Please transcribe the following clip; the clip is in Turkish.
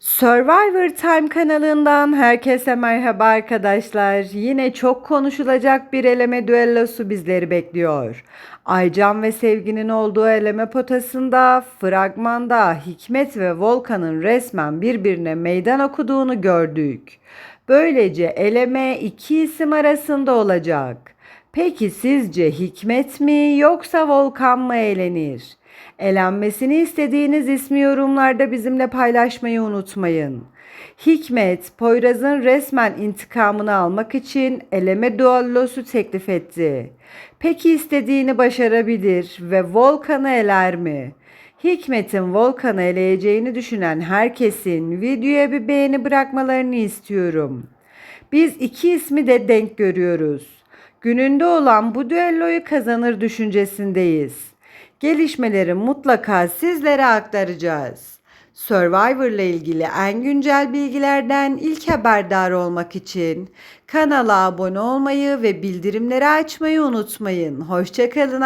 Survivor Time kanalından herkese merhaba arkadaşlar. Yine çok konuşulacak bir eleme düellosu bizleri bekliyor. Aycan ve Sevgi'nin olduğu eleme potasında fragmanda Hikmet ve Volkan'ın resmen birbirine meydan okuduğunu gördük. Böylece eleme iki isim arasında olacak. Peki sizce Hikmet mi yoksa Volkan mı elenir? Elenmesini istediğiniz ismi yorumlarda bizimle paylaşmayı unutmayın. Hikmet, Poyraz'ın resmen intikamını almak için eleme duellosu teklif etti. Peki istediğini başarabilir ve Volkan'ı eler mi? Hikmet'in Volkan'ı eleyeceğini düşünen herkesin videoya bir beğeni bırakmalarını istiyorum. Biz iki ismi de denk görüyoruz. Gününde olan bu düelloyu kazanır düşüncesindeyiz. Gelişmeleri mutlaka sizlere aktaracağız. Survivor ile ilgili en güncel bilgilerden ilk haberdar olmak için kanala abone olmayı ve bildirimleri açmayı unutmayın. Hoşçakalın.